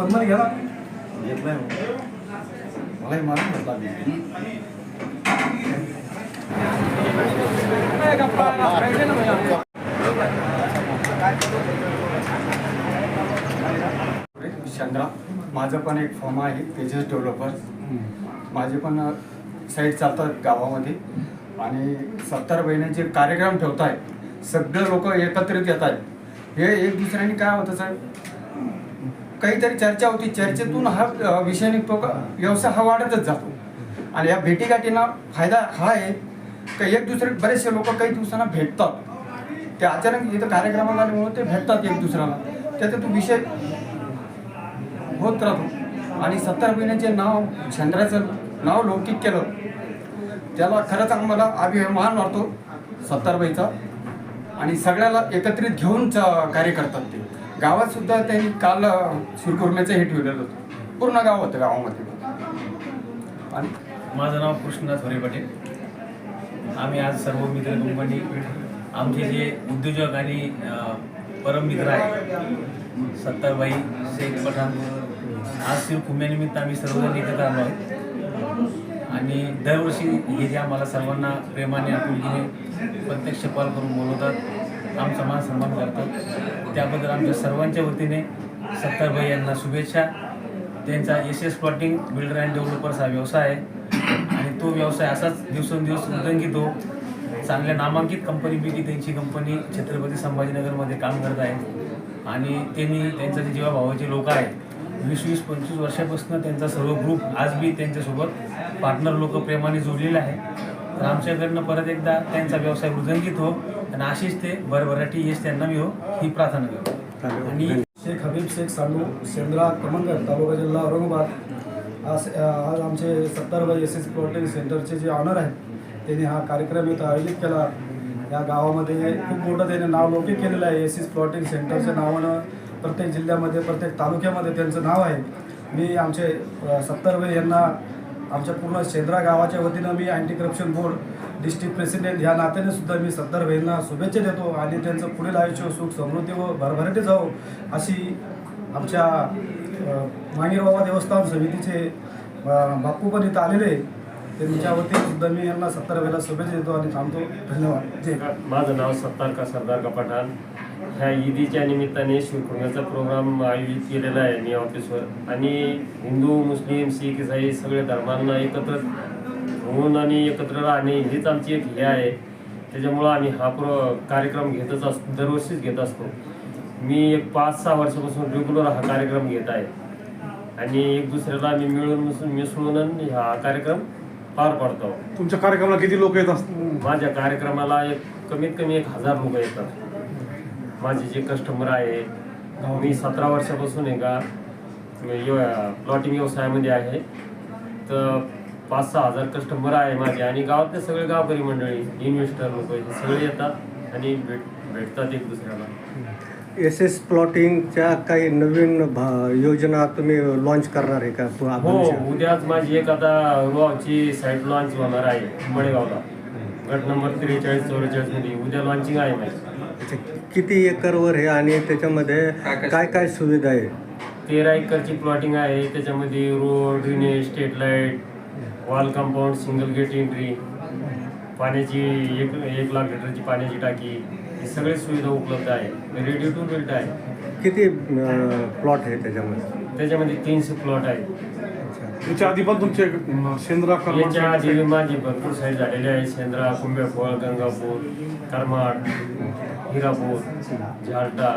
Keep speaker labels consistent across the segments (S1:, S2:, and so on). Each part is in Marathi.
S1: ॲव्हरेज
S2: घ्या कैमरे
S3: नाही हो.
S2: मलाही मारून होता चंद्रा माझं पण एक फॉर्म आहे तेजस डेव्हलपर. माझे पण साईट चालतात गावामध्ये. आणि सत्तर महिन्यांचे कार्यक्रम ठेवत आहेत सगळे लोक एकत्रित येत आहेत हे एक दुसऱ्याने काय होतं साहेब? काहीतरी चर्चा होती. चर्चेतून हा विषय निघतो का? व्यवसाय हा वाढतच जातो. आणि या भेटीगाठींना फायदा हा आहे का एक दुसरे बरेचसे लोक काही दिवसांना भेटतात. ते अचानक इथं कार्यक्रमाला आल्यामुळे ते भेटतात एक दुसऱ्याला. त्याचा तो विषय होत राहतो. आणि सत्तर महिन्याचे नाव चंद्राचं नाव लौकिक केलं. त्याला खरंच आम्हाला अभिमान वाटतो सत्तारबाईचा. आणि सगळ्याला एकत्रित घेऊन च- कार्य करतात ते. गावात सुद्धा त्यांनी काल शिरकुर्म्याचं हे ठेवलेलं होतं. पूर्ण गाव होतं गावामध्ये. आणि?
S4: माझं नाव कृष्णनाथ हरी पाटील. आम्ही आज सर्व मित्र कंपनी आमचे जे उद्योजक आणि परम मित्र आहे सत्तारबाई शेख पठाण आज शिवकुंभ्यानिमित्त आम्ही सर्वजण एकत्र आलो आहोत. आणि दरवर्षी हे जे आम्हाला सर्वांना प्रेमाने आपुलकीने प्रत्यक्ष पाल करून बोलवतात आमचा मान सन्मान करतात त्याबद्दल आमच्या सर्वांच्या वतीने सत्तारभाई यांना शुभेच्छा. त्यांचा S S plotting builder and developers हा व्यवसाय आहे. आणि तो व्यवसाय असाच दिवसेंदिवस उदंगित हो चांगल्या नामांकित कंपनीपैकी त्यांची कंपनी छत्रपती संभाजीनगरमध्ये काम करत आहे. आणि त्यांनी त्यांचा जे जेव्हा भावाचे लोक आहेत वीस वीस पंचवीस वर्षापासून त्यांचा सर्व ग्रुप आज बी त्यांच्यासोबत पार्टनर लोक प्रेमाने जोडलेला आहे. तर आमच्याकडनं परत एकदा त्यांचा व्यवसाय वृदंगित हो आणि अशीच ते भरभराटी यश त्यांना मी हो ही प्रार्थना करतो. आणि
S3: शेख हबीब शेख सांडू सेंद्रा कमनगड तालुका जिल्हा औरंगाबाद. आज आज आमचे सत्तारबाई एस एस प्लॉटिंग सेंटरचे जे ऑनर आहेत त्यांनी हा कार्यक्रम इथं आयोजित केला. या गावामध्ये खूप मोठं त्याने नाव लौकिक केलेलं आहे. एस एस प्लॉटिंग सेंटरच्या नावानं प्रत्येक जिल्ह्यामध्ये प्रत्येक तालुक्यामध्ये त्यांचं नाव आहे. मी आमचे अ, सत्तारबाई यांना आमच्या पूर्ण शेंद्रा गावाच्या वतीनं मी anti corruption board district president ह्या नात्याने सुद्धा मी सत्तारबाईंना शुभेच्छा देतो आणि त्यांचं पुढील आयुष्य सुख समृद्धी व भरभराटी जावो अशी आमच्या मांगीरबाबा देवस्थान समितीचे बापू पण इथं आलेले त्यांच्या वतीने सुद्धा मी यांना सत्तारबाईला शुभेच्छा देतो आणि थांबतो. धन्यवाद. जय
S5: माझं नाव सत्तार का सरदार का पठाण. ह्या ईदीच्या निमित्ताने शिवकुर्म्याचा प्रोग्राम आयोजित केलेला आहे मी ऑफिसवर. आणि हिंदू मुस्लिम शीख इसाई सगळे धर्मांना एकत्र होऊन आणि एकत्र राहणे हीच आमची एक हे आहे. त्याच्यामुळं आम्ही हा प्रो कार्यक्रम घेतच असतो दरवर्षीच घेत असतो. मी एक पाच सहा वर्षापासून रेग्युलर हा कार्यक्रम घेत आहे. आणि एक दुसऱ्याला आम्ही मिळून मिसळून मिसळून हा कार्यक्रम पार पाडतो.
S1: तुमच्या कार्यक्रमाला किती लोक येत असतात
S5: माझ्या कार्यक्रमाला एक कमीत कमी एक हजार लोक येतात. माझे जे कस्टमर आहे मी सतरा वर्षापासून आहे का प्लॉटिंग व्यवसायामध्ये आहे. तर पाच सहा हजार कस्टमर आहे माझे आणि गावातले सगळे गावकरी मंडळी इन्व्हेस्टर लोक हे सगळे येतात आणि भेट भेटतात एक दुसऱ्याला.
S6: एस एस प्लॉटिंगच्या काही नवीन भा- योजना तुम्ही लॉन्च करणार आहे का?
S5: हो
S6: आपण
S5: उद्याच माझी एक आता रुआवची साईट लॉन्च होणार आहे मडेगावला. गट नंबर त्रेचाळीस चौवेचाळीसमध्ये उद्या लॉन्चिंग आहे माझी.
S6: किती एकरवर हे आणि त्याच्यामध्ये काय काय सुविधा आहे?
S5: तेरा एकरची प्लॉटिंग आहे त्याच्यामध्ये road drainage street light wall compound single gate entry पाण्याची एक एक लाख लिटरची पाण्याची टाकी ही सगळी सुविधा उपलब्ध आहे रेडी टू बिल्ट आहे.
S6: किती प्लॉट आहे त्याच्यामध्ये?
S5: त्याच्यामध्ये तीनशे प्लॉट आहे
S1: याच्या आधी पण तुमचे अं, शेंद्रा
S5: याच्या आधी माझी भरपूर साईड झालेली आहे सेंद्रा कुंभेफळ गंगापूर करमाड हिरापूर झालटा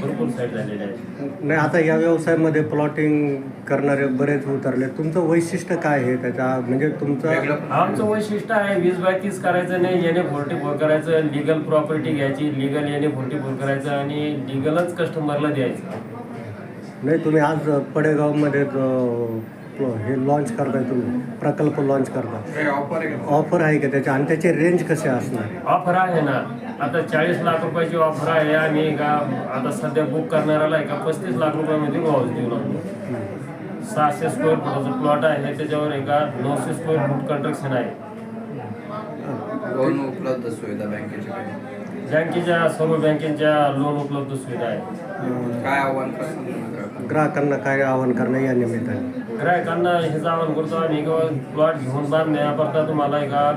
S5: भरपूर साईड झालेले आहे
S6: नाही आता या व्यवसायामध्ये प्लॉटिंग करणारे बरेच उतरले. तुमचं वैशिष्ट्य काय आहे त्याच्या म्हणजे तुमचं
S5: आमचं वैशिष्ट्य आहे वीस बाय तीस करायचं नाही याने फोर्टी फोर करायचं लिगल प्रॉपर्टी घ्यायची लिगल याने फोर्टी फोर करायचं आणि लिगलच कस्टमरला द्यायचं.
S6: नाही तुम्ही आज पडेगावमध्ये हे लॉन्च करताय तुम्ही प्रकल्प लॉन्च करता ऑफर आहे का? त्याच्या? आणि त्याचे रेंज कसे असणार?
S5: ऑफर आहे ना. आता चाळीस लाख रुपयाची ऑफर आहे आणि का आता सध्या बुक करणाऱ्याला आहे का पस्तीस लाख रुपयामध्ये हाऊस देऊ लागतो. सहाशे स्क्वेअर फुटाचा प्लॉट आहे त्याच्यावर एका नऊशे स्क्वेअर फूट कंस्ट्रक्शन आहे.
S7: लोन उपलब्ध सुविधा बँकेच्या
S5: बँकेच्या सर्व बँकेच्या लोन उपलब्ध सुविधा आहे
S7: काय आव्हान ग्राहकांना?
S6: काय आवाहन करणं या निमित्ताने?
S5: ग्राहकांना हे आवाहन करतो किंवा प्लॉट घेऊन बांधण्याकरता तुम्हाला एका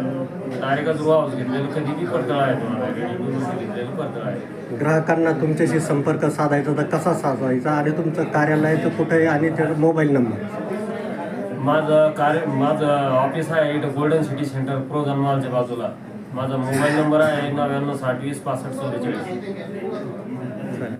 S5: डायरेक्टच हाऊस घेतलेलं कधी बी परतळ आहे तुम्हाला. ready घेतलेलं परतळ आहे.
S6: ग्राहकांना तुमच्याशी संपर्क साधायचा तर कसा साधायचा आणि तुमचं कार्यालयाचं कुठे आहे आणि त्याचा मोबाईल नंबर?
S5: माझं कार्य माझं ऑफिस आहे इथं गोल्डन सिटी सेंटर प्रोझन मॉलच्या बाजूला. माझा मोबाईल नंबर आहे नव्याण्णव साठ वीस पासष्ट चौवेचाळीस